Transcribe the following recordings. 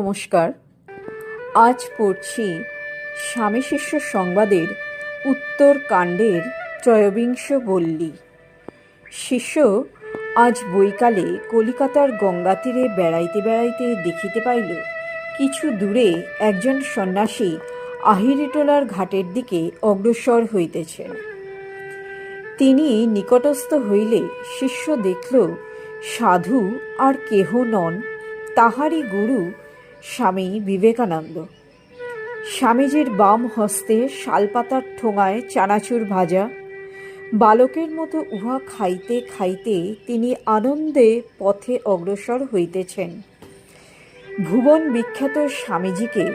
নমস্কার। আজ পড়ছি স্বামী শিষ্য সংবাদের উত্তর কাণ্ডের ত্রয়োবিংশ বল্লী। শিষ্য আজ বৈকালে কলিকাতার গঙ্গা তীরে বেড়াইতে বেড়াইতে দেখিতে পাইল, কিছু দূরে একজন সন্ন্যাসী আহিরিটোলার ঘাটের দিকে অগ্রসর হইতেছেন। তিনি নিকটস্থ হইলে শিষ্য দেখল, সাধু আর কেহ নন, তাহারই গুরু স্বামী বিবেকানন্দ। স্বামীজির বাম হস্তে শালপাতার ঠোঙায় চানাচুর ভাজা। বালকের মতো উহা খাইতে খাইতে তিনি আনন্দে পথে অগ্রসর হইতেছেন। ভুবন বিখ্যাত স্বামীজিকে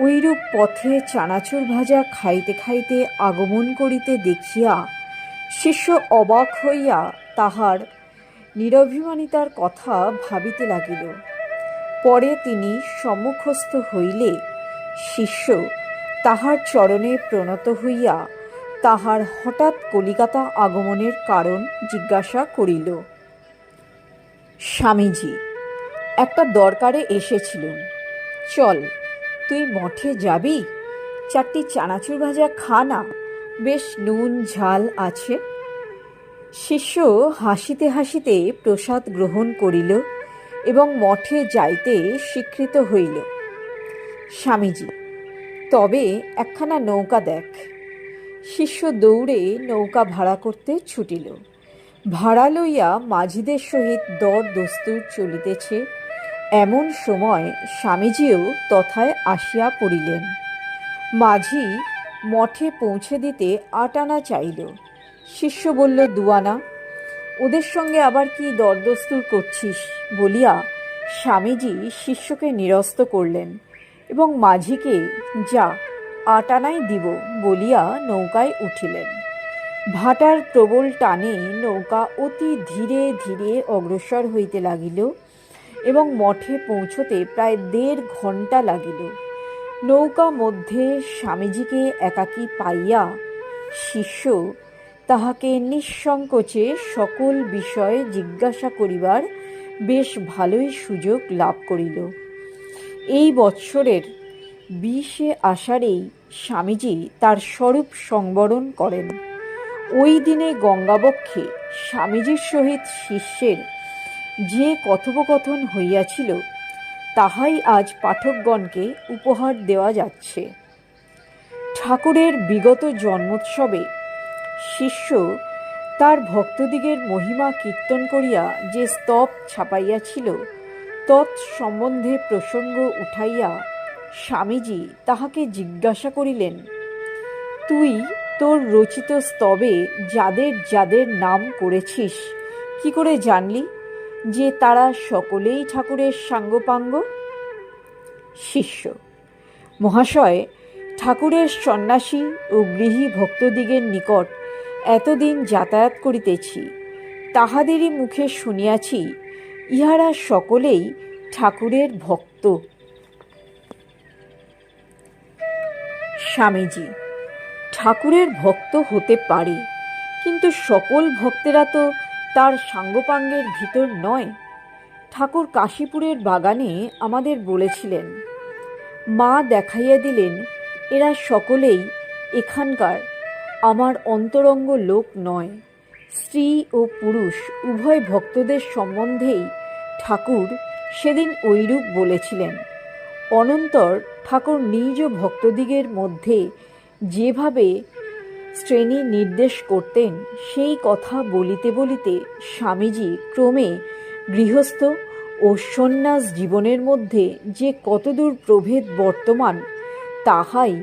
ঐরূপ পথে চানাচুর ভাজা খাইতে খাইতে আগমন করিতে দেখিয়া শিষ্য অবাক হইয়া তাহার নিরভিমানিতার কথা ভাবিতে লাগিল। পরে তিনি সম্মুখস্থ হইলে শিষ্য তাহার চরণে প্রণত হইয়া তাহার হঠাৎ কলিকাতা আগমনের কারণ জিজ্ঞাসা করিল, স্বামীজি, একটা দরকারে এসেছিলুম। চল, তুই মঠে যাবি? চারটি চানাচুর ভাজা খা না, বেশ নুন, ঝাল আছে? শিষ্য হাসিতে হাসিতে প্রসাদ গ্রহণ করিল। এবং মঠে যাইতে স্বীকৃত হইল। স্বামীজি, তবে একখানা নৌকা দেখ। শিষ্য দৌড়ে নৌকা ভাড়া করতে ছুটিল। ভাড়া লইয়া মাঝিদের সহিত দর দস্তুর চলিতেছে। এমন সময় স্বামীজিও তথায় আসিয়া পড়িলেন। মাঝি মঠে পৌঁছে দিতে আট আনা চাইল। শিষ্য বলল দুয়ানা ওদের সঙ্গে আবার কি দরদস্তুর করছিস বলিয়া স্বামীজি শিষ্যকে নিরস্ত করলেন এবং মাঝিকে, যা, আটানাই দিব বলিয়া নৌকায় উঠিলেন। ভাটার প্রবল টানে নৌকা অতি ধীরে ধীরে অগ্রসর হইতে লাগিল এবং মঠে পৌঁছতে প্রায় দেড় ঘণ্টা লাগিল। নৌকা মধ্যে স্বামীজিকে একাকী পাইয়া শিষ্য তাহাকে নিঃসংকোচে সকল বিষয়ে জিজ্ঞাসা করিবার বেশ ভালোই সুযোগ লাভ করিল। এই বৎসরের বিশে আষাঢ়েই স্বামীজি তার স্বরূপ সংবরণ করেন। ওই দিনে গঙ্গাবক্ষে স্বামীজির সহিত শিষ্যের যে কথোপকথন হইয়াছিল, তাহাই আজ পাঠকগণকে উপহার দেওয়া যাচ্ছে। ঠাকুরের বিগত জন্মোৎসবে শিষ্য তার ভক্তদিগের মহিমা কীর্তন করিয়া যে স্তব ছাপাইয়াছিল, তৎ সম্বন্ধে প্রসঙ্গ উঠাইয়া স্বামীজি তাহাকে জিজ্ঞাসা করিলেন, তুই তোর রচিত স্তবে যাদের যাদের নাম করেছিস, কি করে জানলি যে তারা সকলেই ঠাকুরের সাঙ্গপাঙ্গ? শিষ্য, মহাশয়, ঠাকুরের সন্ন্যাসী ও গৃহী ভক্তদিগের নিকট এতদিন যাতায়াত করিতেছি, তাহাদেরই মুখে শুনিয়াছি, ইহারা সকলেই ঠাকুরের ভক্ত। স্বামীজি, ঠাকুরের ভক্ত হতে পারে, কিন্তু সকল ভক্তেরা তো তার সাঙ্গপাঙ্গের ভিতর নয়। ঠাকুর কাশীপুরের বাগানে আমাদের বলেছিলেন, মা দেখাইয়া দিলেন, এরা সকলেই এখানকার আমার অন্তরঙ্গ লোক নয়। স্ত্রী ও পুরুষ উভয় ভক্তদের সম্বন্ধেই ঠাকুর সেদিন ঐরূপ বলেছিলেন, অনন্তর ঠাকুর নিজ ভক্তদিগের মধ্যে যেভাবে শ্রেণি নির্দেশ করতেন, সেই কথা বলিতে বলিতে স্বামীজি ক্রমে গৃহস্থ ও সন্ন্যাস জীবনের মধ্যে যে কতদূর প্রভেদ বর্তমান, তাহাই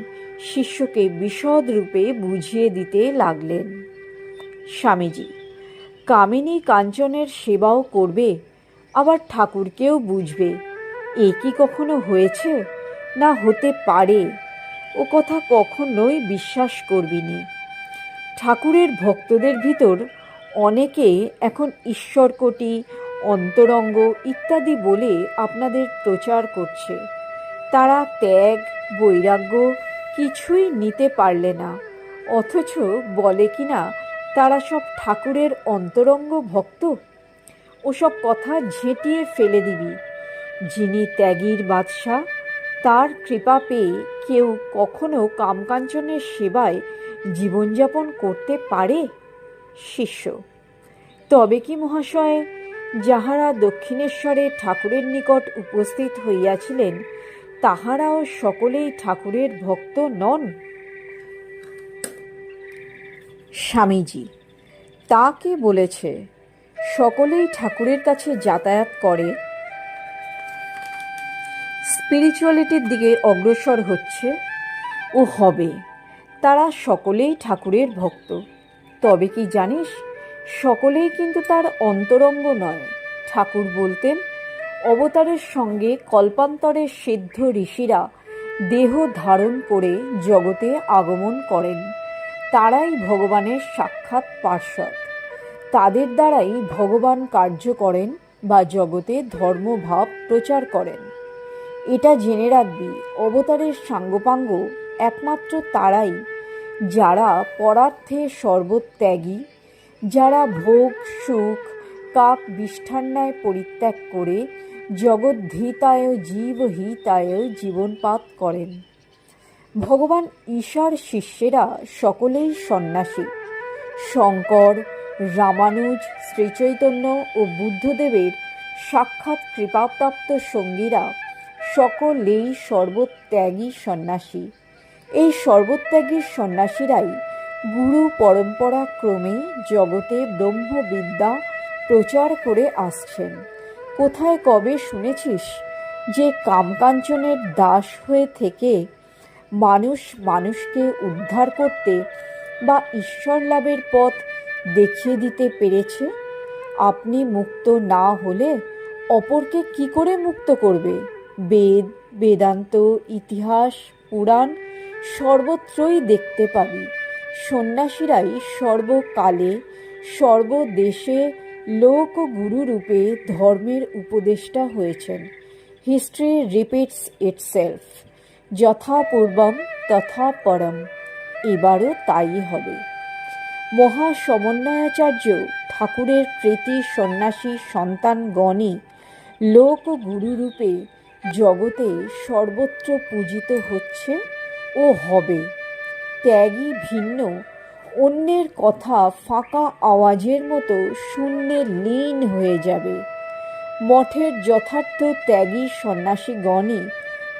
শিষ্যকে বিশদ রূপে বুঝিয়ে দিতে লাগলেন। স্বামীজি, কামিনী কাঞ্চনের সেবাও করবে, আবার ঠাকুরকেও বুঝবে। এ কি কখনো হয়েছে? না হতে পারে। ও কথা কখনোই বিশ্বাস করবিনি। ঠাকুরের ভক্তদের ভিতর অনেকে এখন ঈশ্বরকোটি, অন্তরঙ্গ ইত্যাদি বলে আপনাদের প্রচার করছে। তারা ত্যাগ, বৈরাগ্য কিছুই নিতে পারলে না। অথচ বলে কিনা তারা সব ঠাকুরের অন্তরঙ্গ ভক্ত। ওসব কথা ঝেঁটিয়ে ফেলে দিবি। যিনি ত্যাগীর বাদশাহ, তার কৃপা পেয়ে কেউ কখনো কামকাঞ্চনের সেবায় জীবনযাপন করতে পারে? শিষ্য, তবে কি মহাশয়, যাহারা দক্ষিণেশ্বরে ঠাকুরের নিকট উপস্থিত হইয়াছিলেন তাহারাও সকলেই ঠাকুরের ভক্ত নন? স্বামীজি, তা কে বলেছে? সকলেই ঠাকুরের কাছে যাতায়াত করে। স্পিরিচুয়ালিটির দিকে অগ্রসর হচ্ছে। ও হবে, তারা সকলেই ঠাকুরের ভক্ত। তবে কি জানিস, সকলেই কিন্তু তার অন্তরঙ্গ নয়। ঠাকুর বলতেন অবতারের সঙ্গে কল্পান্তরের সিদ্ধ ঋষিরা দেহ ধারণ করে জগতে আগমন করেন। তারাই ভগবানের সাক্ষাৎ পার্শ্বদ। তাদের দ্বারাই ভগবান কার্য করেন বা জগতে ধর্মভাব প্রচার করেন। এটা জেনে রাখবি, অবতারের সাঙ্গপাঙ্গ একমাত্র তারাই, যারা পরার্থে সর্বত্যাগী, যারা ভোগ, সুখ, কাক বিষ্ঠান্যায় পরিত্যাগ করে জগদ্ধিতায় জীবহিতায় জীবনপাত করেন। ভগবান ঈশার শিষ্যেরা সকলেই সন্ন্যাসী। শঙ্কর, রামানুজ, শ্রীচৈতন্য ও বুদ্ধদেবের সাক্ষাৎ কৃপাপ্রাপ্ত সঙ্গীরা সকলেই সর্বত্যাগী সন্ন্যাসী। এই সর্বত্যাগী সন্ন্যাসীরাই গুরু পরম্পরা ক্রমে জগতে ব্রহ্মবিদ্যা প্রচার করে আসছেন। কোথায় কবে শুনেছিস যে কামকাঞ্চনের দাস হয়ে থেকে মানুষ মানুষকে উদ্ধার করতে বা ঈশ্বর লাভের পথ দেখিয়ে দিতে পেরেছে? আপনি মুক্ত না হলে অপরকে কি করে মুক্ত করবে? বেদ, বেদান্ত, ইতিহাস, পুরাণ সর্বত্রই দেখতে পাবি। সন্ন্যাসীরাই সর্বকালে, সর্বদেশে লোক গুরুরূপে ধর্মের উপদেষ্টা হয়েছেন। হিস্ট্রি রিপিটস ইটসেলফ যথা পূর্বম তথা পরম। এবারও তাই হবে। মহা সমন্বয়াচার্য ঠাকুরের কৃতি সন্ন্যাসী সন্তানগণই লোক গুরুরূপে জগতে সর্বত্র পূজিত হচ্ছে ও হবে। ত্যাগী ভিন্ন অন্যের কথা ফাঁকা আওয়াজের মতো শূন্যে লীন হয়ে যাবে। মঠের যথার্থ ত্যাগী সন্ন্যাসীগণই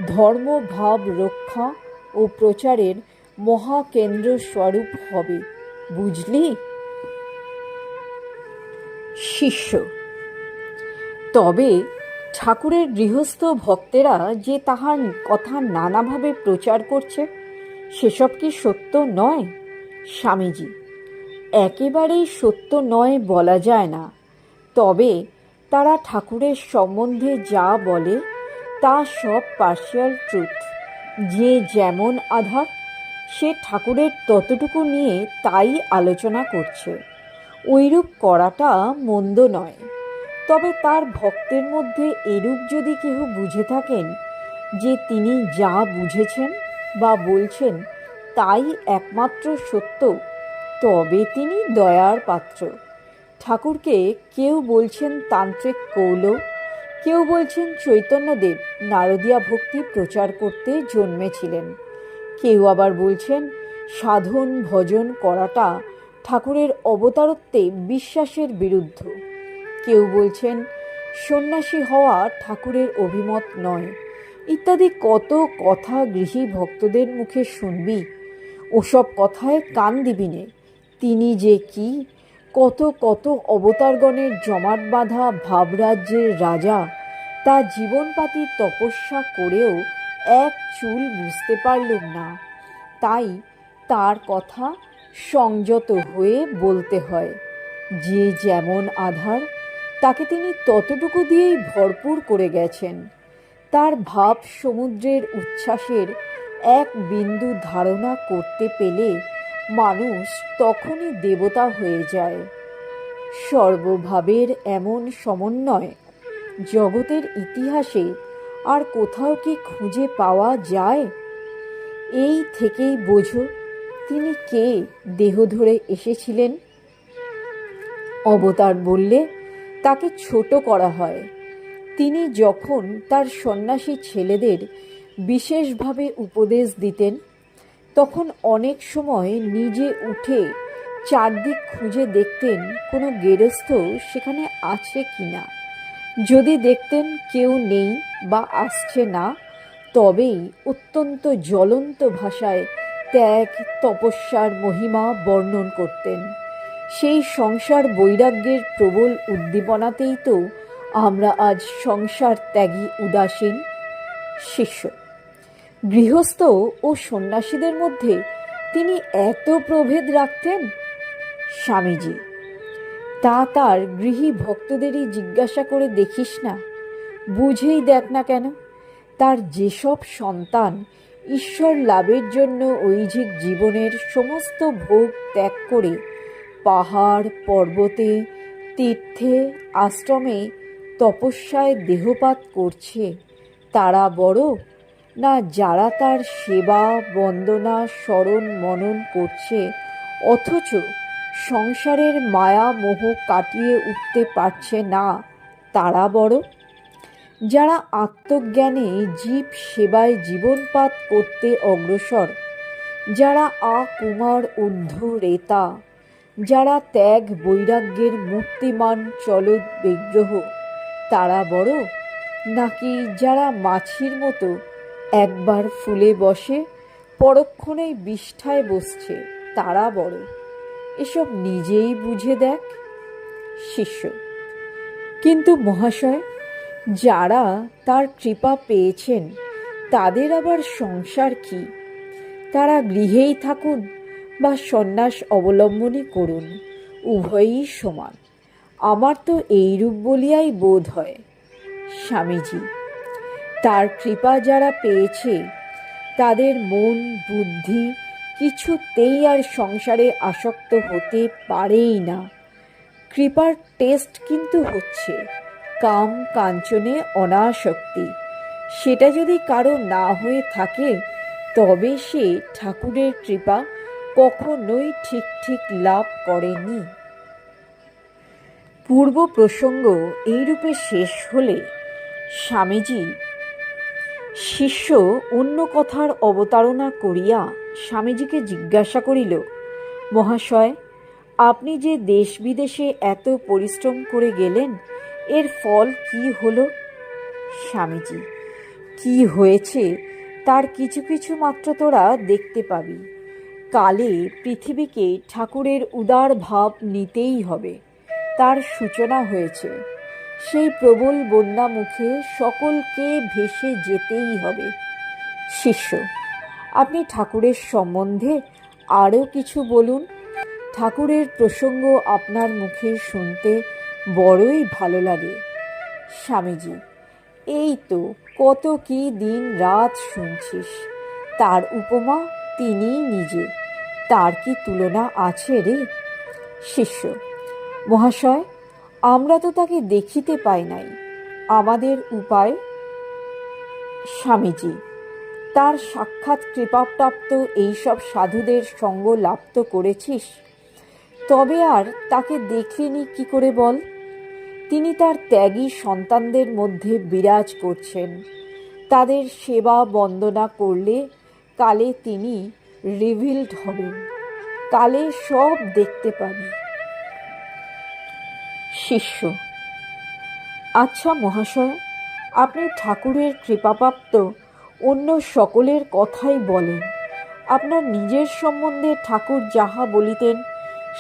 ধর্মভাব রক্ষা ও প্রচারের মহাকেন্দ্র স্বরূপ হবে, বুঝলি? শিষ্য, তবে ঠাকুরের গৃহস্থ ভক্তেরা যে তাহার কথা নানাভাবে প্রচার করছে, সেসব কি সত্য নয়? স্বামীজি, একেবারেই সত্য নয় বলা যায় না। তবে তারা ঠাকুরের সম্বন্ধে যা বলে, তা সব পার্শিয়াল ট্রুথ যে যেমন আধার, সে ঠাকুরের ততটুকু নিয়ে তাই আলোচনা করছে। ওইরূপ করাটা মন্দ নয়। তবে তার ভক্তের মধ্যে এরূপ যদি কেহ বুঝে থাকেন যে তিনি যা বুঝেছেন বা বলছেন তাই একমাত্র সত্য, তবে তিনি দয়ার পাত্র। ঠাকুরকে কেউ বলছেন তান্ত্রিক কৌল কেউ বলছেন চৈতন্যদেব নারদিয়া ভক্তি প্রচার করতে জন্মেছিলেন। কেউ আবার বলছেন সাধন ভজন করাটা ঠাকুরের অবতারত্বে বিশ্বাসের বিরুদ্ধ। কেউ বলছেন সন্ন্যাসী হওয়া ঠাকুরের অভিমত নয়। ইত্যাদি কত কথা গৃহী ভক্তদের মুখে শুনবি ওসব কথায় কান দিবি নে। তিনি যে কি, কত কত অবতারগণের জমাট বাঁধা ভাবরাজ্যের রাজা, তা জীবনপাতি তপস্যা করেও এক চুল বুঝতে পারলুম না। তাই তার কথা সংযত হয়ে বলতে হয়, যে যেমন আধার, তাকে তিনি ততটুকু দিয়েই ভরপুর করে গেছেন। তার ভাব সমুদ্রের উচ্ছ্বাসের এক বিন্দু ধারণা করতে পেলে মানুষ তখনই দেবতা হয়ে যায়। সর্বভাবের এমন সমন্বয় জগতের ইতিহাসে আর কোথাও কি খুঁজে পাওয়া যায়? এই থেকেই বোঝো তিনি কে দেহ ধরে এসেছিলেন। অবতার বললে, তাকে ছোট করা হয়। তিনি যখন তার সন্ন্যাসী ছেলেদের বিশেষভাবে উপদেশ দিতেন, তখন অনেক সময় নিজে উঠে চারদিক খুঁজে দেখতেন কোনো গেরস্থ সেখানে আছে কি না যদি দেখতেন কেউ নেই বা আসছে না, তবেই অত্যন্ত জ্বলন্ত ভাষায় ত্যাগ, তপস্যার মহিমা বর্ণন করতেন। সেই সংসার বৈরাগ্যের প্রবল উদ্দীপনাতেই তো আমরা আজ সংসার ত্যাগী উদাসীন, শিষ্য। গৃহস্থ ও সন্ন্যাসীদের মধ্যে তিনি এত প্রভেদ রাখতেন? স্বামীজি, তা তার গৃহী ভক্তদেরই জিজ্ঞাসা করে দেখিস না। বুঝেই দেখ না কেন, তার যেসব সন্তান ঈশ্বর লাভের জন্য ঐহিক জীবনের সমস্ত ভোগ ত্যাগ করে পাহাড়, পর্বতে, তীর্থে, আশ্রমে তপস্যায় দেহপাত করছে, তারা বড় না যারা তার সেবা, বন্দনা, স্মরণ, মনন করছে, অথচ সংসারের মায়া মোহ কাটিয়ে উঠতে পারছে না তারা বড়। যারা আত্মজ্ঞানে জীব সেবায় জীবনপাত করতে অগ্রসর, যারা আকুমার ঊর্ধ্ব রেতা, যারা ত্যাগ বৈরাগ্যের মূর্তিমান চলদ বিগ্রহ, তারা বড়? নাকি যারা মাছির মতো একবার ফুলে বসে, পরক্ষণেই বিষ্ঠায় বসছে তারা বড়। এসব নিজেই বুঝে দেখ, শিষ্য। কিন্তু মহাশয়, যারা তার কৃপা পেয়েছেন, তাদের আবার সংসার কি? তারা গৃহেই থাকুন বা সন্ন্যাস অবলম্বনই করুন, উভয়ই সমান। আমার তো এইরূপ বলিয়াই বোধ হয়, স্বামীজি। তার কৃপা যারা পেয়েছে, তাদের মন, বুদ্ধি কিছুতেই আর সংসারে আসক্ত হতে পারেই না। কৃপার টেস্ট কিন্তু হচ্ছে কাম, কাঞ্চনে অনাসক্তি। সেটা যদি কারও না হয়ে থাকে, তবে সে ঠাকুরের কৃপা কখনোই ঠিক ঠিক লাভ করেনি। পূর্ব প্রসঙ্গ এইরূপে শেষ হলে স্বামীজি শিষ্য অন্য কথার অবতারণা করিয়া স্বামীজিকে জিজ্ঞাসা করিল, মহাশয়, আপনি যে দেশ বিদেশে এত পরিশ্রম করে গেলেন, এর ফল কি হলো? স্বামীজি, কি হয়েছে তার কিছু কিছু মাত্র তোরা দেখতে পাবি। কালে পৃথিবীকে ঠাকুরের উদার ভাব নিতেই হবে, তার সূচনা হয়েছে। সেই প্রবল বন্যা মুখে সকলকে ভেসে যেতেই হবে। শিষ্য, আপনি ঠাকুরের সম্বন্ধে আরও কিছু বলুন। ঠাকুরের প্রসঙ্গ আপনার মুখে শুনতে বড়ই ভালো লাগে। স্বামীজি, এই তো কত কি দিন রাত শুনছিস। তার উপমা তিনি নিজে, তার কি তুলনা আছে রে? শিষ্য, মহাশয় আমরা তো তাকে দেখিতে পাই নাই। আমাদের উপায়? স্বামীজি, তার সাক্ষাৎ কৃপাপ্রাপ্ত এইসব সাধুদের সঙ্গ লাপ্ত করেছিস। তবে আর তাকে দেখলিনি কি করে বল? তিনি তার ত্যাগী সন্তানদের মধ্যে বিরাজ করছেন। তাদের সেবা বন্দনা করলে কালে তিনি রিভিল্ড হবেন। কালে সব দেখতে পাবি। শিষ্য। আচ্ছা মহাশয়, আপনি ঠাকুরের কৃপাপ্রাপ্ত অন্য সকলের কথাই বলেন। আপনার নিজের সম্বন্ধে ঠাকুর যাহা বলিতেন,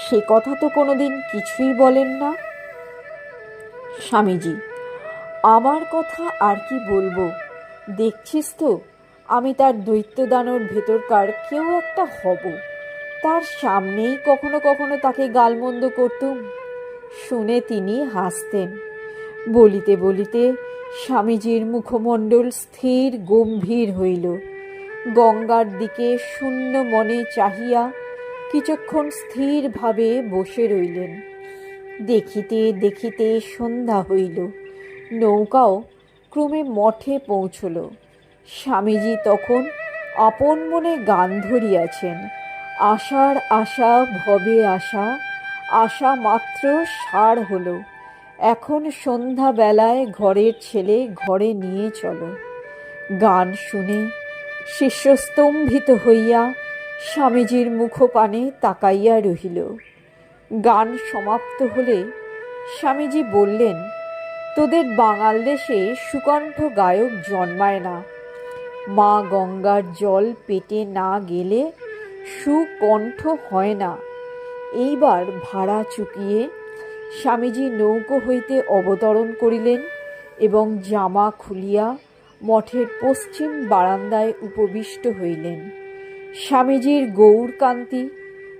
সে কথা তো কোনোদিন কিছুই বলেন না? স্বামীজি, আমার কথা আর কি বলব? দেখছিস তো, আমি তার দৈত্যদানোর ভেতরকার কেউ একটা হব। তার সামনেই কখনো কখনো তাকে গালমন্দ করতুম। শুনে তিনি হাসতেন। বলিতে বলিতে স্বামীজির মুখমণ্ডল স্থির গম্ভীর হইল। গঙ্গার দিকে শূন্য মনে চাহিয়া কিছুক্ষণ স্থিরভাবে বসে রইলেন। দেখিতে দেখিতে সন্ধ্যা হইল। নৌকাও ক্রমে মঠে পৌঁছল। স্বামীজি তখন আপন মনে গান ধরিয়াছেন। আশার আশা, ভবে আশা আশা মাত্র সার হলো। এখন সন্ধ্যাবেলায় ঘরের ছেলে ঘরে নিয়ে চলো। গান শুনে শিষ্যস্তম্ভিত হইয়া স্বামীজির মুখপানে তাকাইয়া রহিল। গান সমাপ্ত হলে স্বামীজি বললেন, তোদের বাঙাল দেশে সুকণ্ঠ গায়ক জন্মায় না। মা গঙ্গার জল পেটে না গেলে সুকণ্ঠ হয় না। এইবার ভাড়া চুকিয়ে স্বামীজি নৌকো হইতে অবতরণ করিলেন এবং জামা খুলিয়া মঠের পশ্চিম বারান্দায় উপবিষ্ট হইলেন। স্বামীজির গৌরকান্তি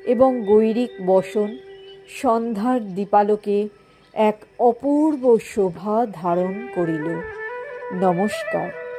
এবং গৈরিক বসন সন্ধ্যার দীপালোকে এক অপূর্ব শোভা ধারণ করিল। নমস্কার।